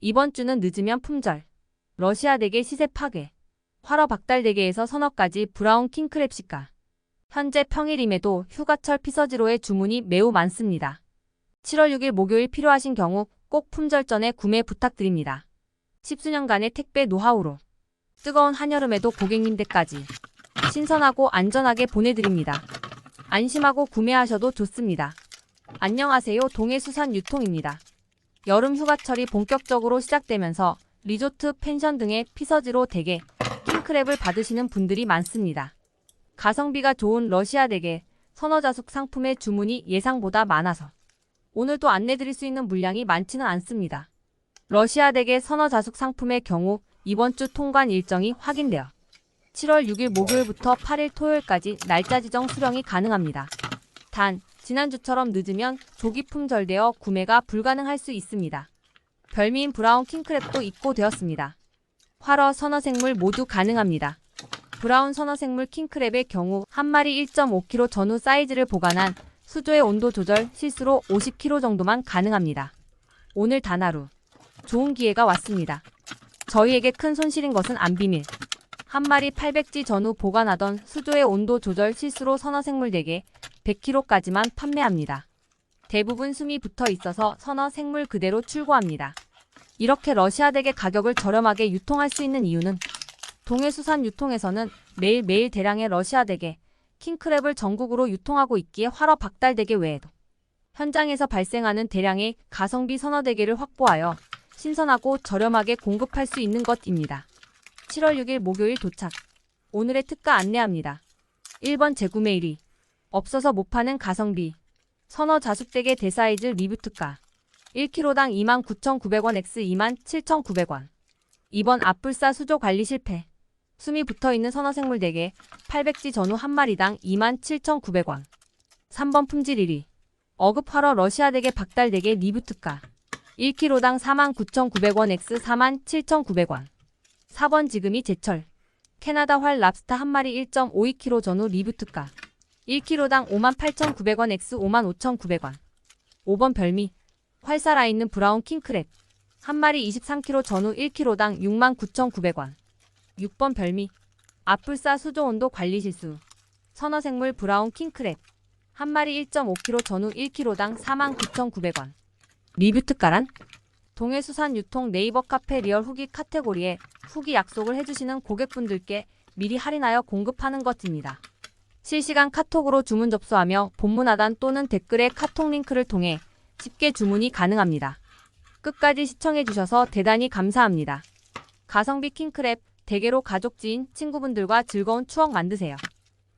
이번 주는 늦으면 품절. 러시아 대게 시세 파괴. 화러 박달 대게에서 가지 브라운 킹크랩 시가. 현재 평일임에도 휴가철 피서지로의 주문이 매우 많습니다. 7월 6일 목요일 필요하신 경우 꼭 품절 전에 구매 부탁드립니다. 십수년간의 택배 노하우로 뜨거운 한여름에도 고객님 댁까지 신선하고 안전하게 보내드립니다. 안심하고 구매하셔도 좋습니다. 안녕하세요. 동해수산 유통입니다. 여름 휴가철이 본격적으로 시작되면서 리조트, 펜션 등의 피서지로 대게, 킹크랩을 받으시는 분들이 많습니다. 가성비가 좋은 러시아 대게, 선어 자숙 상품의 주문이 예상보다 많아서 오늘도 안내드릴 수 있는 물량이 많지는 않습니다. 러시아 대게 선어 자숙 상품의 경우 이번 주 통관 일정이 확인되어 7월 6일 목요일부터 8일 토요일까지 날짜 지정 수령이 가능합니다. 단, 지난주처럼 늦으면 조기 품절되어 구매가 불가능할 수 있습니다. 별미인 브라운 킹크랩도 입고되었습니다. 활어 선어 생물 모두 가능합니다. 브라운 선어 생물 킹크랩의 경우 한 마리 1.5kg 전후 사이즈를 보관한 수조의 온도 조절 실수로 50kg 정도만 가능합니다. 오늘 단 하루 좋은 기회가 왔습니다. 저희에게 큰 손실인 것은 안 비밀. 한 마리 800지 전후 보관하던 수조의 온도 조절 실수로 선어 생물 대게 100kg까지만 판매합니다. 대부분 숨이 붙어 있어서 선어 생물 그대로 출고합니다. 이렇게 러시아 대게 가격을 저렴하게 유통할 수 있는 이유는 동해수산 유통에서는 매일매일 대량의 러시아 대게, 킹크랩을 전국으로 유통하고 있기에 활어 박달 대게 외에도 현장에서 발생하는 대량의 가성비 선어 대게를 확보하여 신선하고 저렴하게 공급할 수 있는 것입니다. 7월 6일 목요일 도착. 오늘의 특가 안내합니다. 1번 재구매 1위. 없어서 못 파는 가성비. 선어 자숙대게 대사이즈 리뷰 특가. 1kg당 29,900원 X 27,900원. 2번 앞불사 수조 관리 실패. 숨이 붙어 있는 선어 생물 대게 800지 전후 한 마리당 27,900원. 3번 품질 1위. 어급 활어 러시아 대게 박달 대게 리뷰 특가. 1kg당 49,900원 X 47,900원. 4번 지금이 제철. 캐나다 활 랍스타 한 마리 1.52kg 전후 리뷰 특가. 1kg당 58,900원 X 55,900원. 5번 별미. 활 살아 있는 브라운 킹크랩. 한 마리 23kg 전후 1kg당 69,900원. 6번 별미. 앞불사 수조 온도 관리 실수. 선어 생물 브라운 킹크랩. 한 마리 1.5kg 전후 1kg당 49,900원. 리뷰 특가란? 동해수산 유통 네이버 카페 리얼 후기 카테고리에 후기 약속을 해주시는 고객분들께 미리 할인하여 공급하는 것입니다. 실시간 카톡으로 주문 접수하며 본문 하단 또는 댓글의 카톡 링크를 통해 쉽게 주문이 가능합니다. 끝까지 시청해주셔서 대단히 감사합니다. 가성비 킹크랩, 대게로 가족, 지인, 친구분들과 즐거운 추억 만드세요.